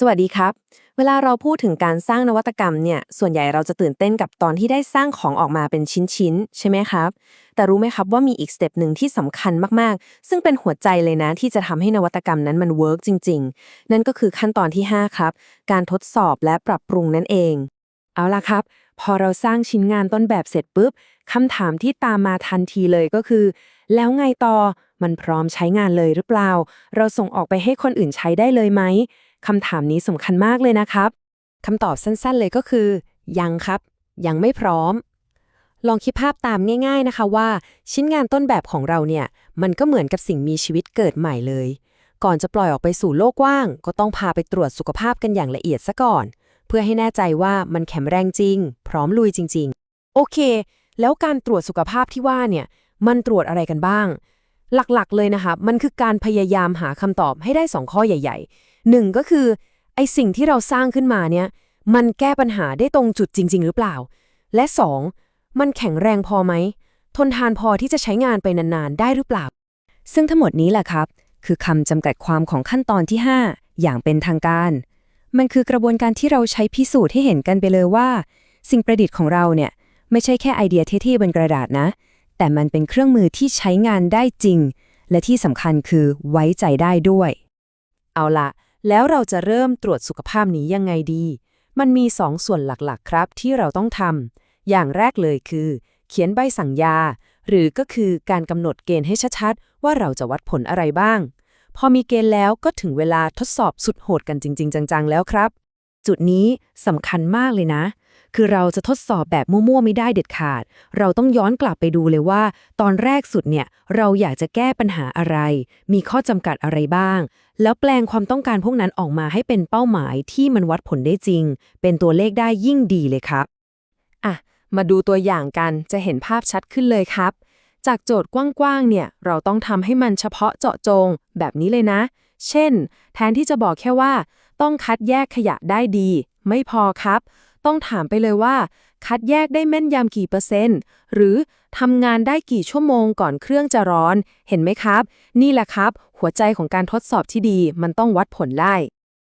สวัสดีครับ เวลาเราพูดถึงการสร้างนวัตกรรมเนี่ย ส่วนใหญ่เราจะตื่นเต้นกับตอนที่ได้สร้างของออกมาเป็นชิ้นๆ ใช่ไหมครับ แต่รู้ไหมครับว่ามีอีกสเต็ปหนึ่งที่สำคัญมากๆ ซึ่งเป็นหัวใจเลยนะที่จะทำให้นวัตกรรมนั้นมันเวิร์กจริง ๆ นั่นก็คือขั้นตอนที่ 5 ครับ การทดสอบและปรับปรุงนั่นเอง เอาล่ะครับ พอเราสร้างชิ้นงานต้นแบบเสร็จปุ๊บคำถามที่ตามมาทันทีเลยก็คือ แล้วไงต่อ มันพร้อมใช้งานเลยหรือเปล่า เราส่งออกไปให้คนอื่นใช้ได้เลยไหม คำถามนี้สำคัญมากเลยนะครับคำตอบสั้นๆเลยก็คือ ยังครับ ยังไม่พร้อม ลองคิดภาพตามง่ายๆนะคะว่า ชิ้นงานต้นแบบของเราเนี่ย มันก็เหมือนกับสิ่งมีชีวิตเกิดใหม่เลย ก่อนจะปล่อยออกไปสู่โลกกว้าง ก็ต้องพาไปตรวจสุขภาพกันอย่างละเอียดซะก่อน เพื่อให้แน่ใจว่ามันแข็งแรงจริง พร้อมลุยจริง ๆ โอเค แล้วการตรวจสุขภาพที่ว่าเนี่ยมันตรวจอะไรกันบ้าง หลักๆ เลยนะคะ มันคือการพยายามหาคำตอบให้ได้สองข้อใหญ่ ๆ หนึ่งก็คือไอสิ่งที่เราสร้างขึ้นมาเนี่ย มันแก้ปัญหาได้ตรงจุดจริง ๆ หรือเปล่า และสองมันแข็งแรงพอไหม ทนทานพอที่จะใช้งานไปนานๆ ได้หรือเปล่า ซึ่งทั้งหมดนี้แหละครับ คือคำจำกัดความของขั้นตอนที่ 5 อย่างเป็นทางการ มันคือกระบวนการที่เราใช้พิสูจน์ให้เห็นกันไปเลยว่า สิ่งประดิษฐ์ของเราเนี่ยไม่ใช่แค่ไอเดียเท่ๆบนกระดาษนะ แต่มันเป็นเครื่องมือที่ใช้งานได้จริง และที่สำคัญคือไว้ใจได้ด้วย เอาละ แล้วเราจะเริ่มตรวจสุขภาพนี้ยังไงดี มันมีสองส่วนหลักๆครับที่เราต้องทำ อย่างแรกเลยคือ เขียนใบสั่งยา หรือก็คือการกำหนดเกณฑ์ให้ชัดๆ ว่าเราจะวัดผลอะไรบ้าง พอมีเกณฑ์แล้วก็ถึงเวลาทดสอบสุดโหดกันจริง ๆ จังๆ แล้วครับ จุดนี้สำคัญมากเลยนะ คือเราจะทดสอบแบบมั่วๆไม่ได้เด็ดขาด เราต้องย้อนกลับไปดูเลยว่า ตอนแรกสุดเนี่ย เราอยากจะแก้ปัญหาอะไร มีข้อจำกัดอะไรบ้าง แล้วแปลงความต้องการพวกนั้นออกมาให้เป็นเป้าหมายที่มันวัดผลได้จริง เป็นตัวเลขได้ยิ่งดีเลยครับอะมาดูตัวอย่างกันจะเห็นภาพชัดขึ้นเลยครับ จากโจทย์กว้างๆเนี่ยเราต้องทำให้มันเฉพาะเจาะจงแบบนี้เลยนะ เช่น แทนที่จะบอกแค่ว่า ต้องคัดแยกขยะได้ดี ไม่พอครับ ต้องถามไปเลยว่า คัดแยกได้แม่นยำกี่เปอร์เซ็นต์ หรือทำงานได้กี่ชั่วโมงก่อนเครื่องจะร้อน เห็นไหมครับ นี่แหละครับ หัวใจของการทดสอบที่ดีมันต้องวัดผลได้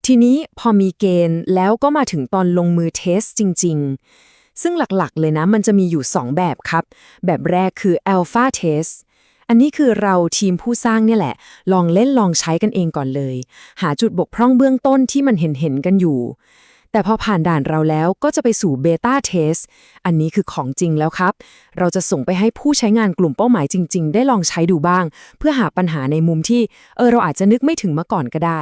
ทีนี้พอมีเกณฑ์แล้วก็มาถึงตอนลงมือเทสจริง ๆ ซึ่งหลักๆ เลยนะ มันจะมีอยู่ 2 แบบครับ แบบแรกคือ Alpha Test อันนี้คือเราทีมผู้สร้างเนี่ยแหละ ลองเล่นลองใช้กันเองก่อนเลย หาจุดบกพร่องเบื้องต้นที่มันเห็นเห็นกันอยู่ แต่พอผ่านด่านเราแล้วก็จะไปสู่เบต้าเทสอันนี้คือของจริงแล้วครับ เราจะส่งไปให้ผู้ใช้งานกลุ่มเป้าหมายจริง ๆ ได้ลองใช้ดูบ้าง เพื่อหาปัญหาในมุมที่ เออเราอาจจะนึกไม่ถึงมาก่อนก็ได้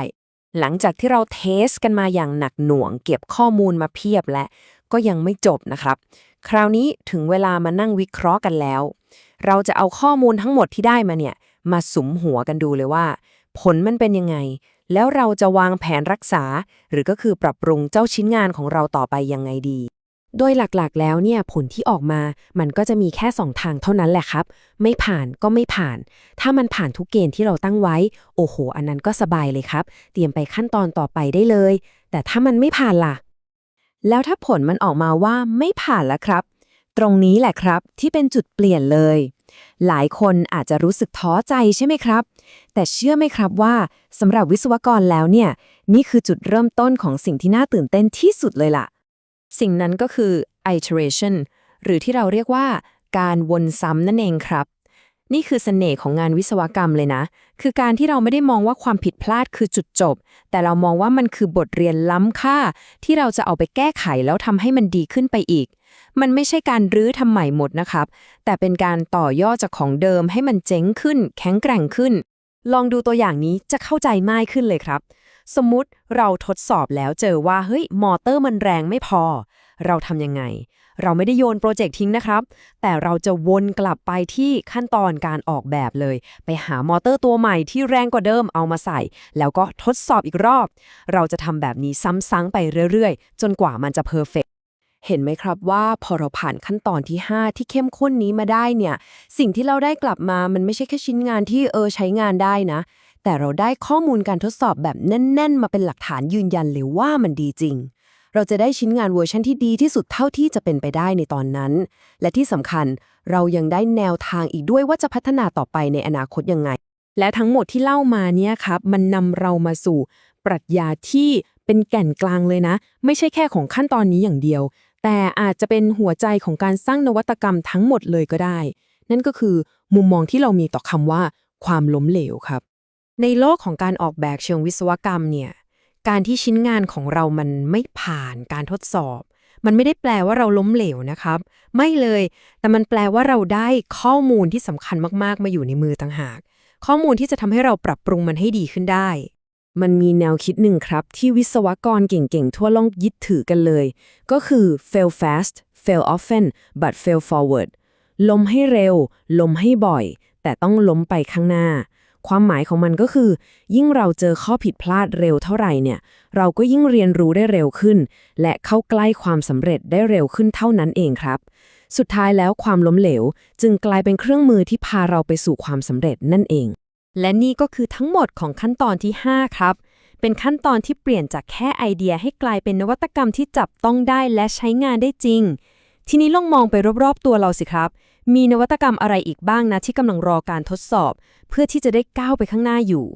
หลังจากที่เราเทสกันมาอย่างหนักหน่วง เก็บข้อมูลมาเพียบและก็ยังไม่จบนะครับ คราวนี้ถึงเวลามานั่งวิเคราะห์กันแล้ว เราจะเอาข้อมูลทั้งหมดที่ได้มาเนี่ย มาสุมหัวกันดูเลยว่า ผลมันเป็นยังไง แล้วเราจะวางแผนรักษา หรือก็คือปรับปรุงเจ้าชิ้นงานของเราต่อไปยังไงดี โดยหลักๆ แล้วเนี่ยผลที่ออกมา มันก็จะมีแค่2ทางเท่านั้นแหละครับ ไม่ผ่านก็ไม่ผ่าน ถ้ามันผ่านทุกเกณฑ์ที่เราตั้งไว้ โอ้โห อันนั้นก็สบายเลยครับ เตรียมไปขั้นตอนต่อไปได้เลย แต่ถ้ามันไม่ผ่านล่ะ แล้วถ้าผลมันออกมาว่าไม่ผ่านแล้วครับ ตรงนี้แหละครับที่เป็นจุดเปลี่ยนเลย หลายคนอาจจะรู้สึกท้อใจใช่ไหมครับ แต่เชื่อไหมครับว่าสำหรับวิศวกรแล้วเนี่ย นี่คือจุดเริ่มต้นของสิ่งที่น่าตื่นเต้นที่สุดเลยล่ะ สิ่งนั้นก็คือ iteration หรือที่เราเรียกว่า การวนซ้ำนั่นเองครับ นี่คือเสน่ห์ของงานวิศวกรรมเลยนะ คือการที่เราไม่ได้มองว่าความผิดพลาดคือจุดจบ แต่เรามองว่ามันคือบทเรียนล้ำค่า ที่เราจะเอาไปแก้ไขแล้วทำให้มันดีขึ้นไปอีก มันไม่ใช่การรื้อทำใหม่หมดนะครับ แต่เป็นการต่อยอดจากของเดิมให้มันเจ๋งขึ้น แข็งแกร่งขึ้น ลองดูตัวอย่างนี้จะเข้าใจง่ายขึ้นเลยครับ สมมุติเราทดสอบแล้วเจอว่าเฮ้ยมอเตอร์มันแรงไม่พอ เราทำยังไง เราไม่ได้โยนโปรเจกต์ทิ้งนะครับ แต่เราจะวนกลับไปที่ขั้นตอนการออกแบบเลย ไปหามอเตอร์ตัวใหม่ที่แรงกว่าเดิมเอามาใส่ แล้วก็ทดสอบอีกรอบ เราจะทำแบบนี้ซ้ำๆไปเรื่อยๆ จนกว่ามันจะเพอร์เฟก เห็นไหมครับว่าพอเราผ่านขั้นตอนที่ 5 ที่เข้มข้นนี้มาได้เนี่ย สิ่งที่เราได้กลับมามันไม่ใช่แค่ชิ้นงานที่เออใช้งานได้นะ แต่เราได้ข้อมูลการทดสอบแบบแน่น ๆ มาเป็นหลักฐานยืนยันเลยว่ามันดีจริง เราจะได้ชิ้นงานเวอร์ชันที่ดีที่สุดเท่าที่จะเป็นไปได้ในตอนนั้น และที่สำคัญเรายังได้แนวทางอีกด้วยว่าจะพัฒนาต่อไปในอนาคตยังไง และทั้งหมดที่เล่ามาเนี่ยครับมันนำเรามาสู่ ปรัชญาที่เป็นแก่นกลางเลยนะ ไม่ใช่แค่ของขั้นตอนนี้อย่างเดียว แต่อาจจะเป็นหัวใจของการสร้างนวัตกรรมทั้งหมดเลยก็ได้ นั่นก็คือมุมมองที่เรามีต่อคำว่า ความล้มเหลวครับ ในโลกของการออกแบบเชิงวิศวกรรมเนี่ยการที่ชิ้นงานของเรามันไม่ผ่านการทดสอบ มันไม่ได้แปลว่าเราล้มเหลวนะครับ ไม่เลย แต่มันแปลว่าเราได้ข้อมูลที่สำคัญมากๆ มาอยู่ในมือต่างหาก ข้อมูลที่จะทำให้เราปรับปรุงมันให้ดีขึ้นได้ มันมีแนวคิดหนึ่งครับ ที่วิศวกรเก่งๆ ทั่วโลกยึดถือกันเลย ก็คือ fail fast fail often but fail forward ล้มให้เร็ว ล้มให้บ่อย แต่ต้องล้มไปข้างหน้า ความหมายของมันก็คือ ยิ่งเราเจอข้อผิดพลาดเร็วเท่าไหร่เนี่ย เราก็ยิ่งเรียนรู้ได้เร็วขึ้น และเข้าใกล้ความสำเร็จได้เร็วขึ้นเท่านั้นเองครับ สุดท้ายแล้วความล้มเหลว จึงกลายเป็นเครื่องมือที่พาเราไปสู่ความสำเร็จนั่นเอง และนี่ก็คือทั้งหมดของขั้นตอนที่ 5 ครับ เป็นขั้นตอนที่เปลี่ยนจากแค่ไอเดียให้กลายเป็นนวัตกรรมที่จับต้องได้และใช้งานได้จริง ทีนี้ลองมองไปรอบๆตัวเราสิครับ มีนวัตกรรมอะไรอีกบ้างนะที่กำลังรอการทดสอบ เพื่อที่จะได้ก้าวไปข้างหน้าอยู่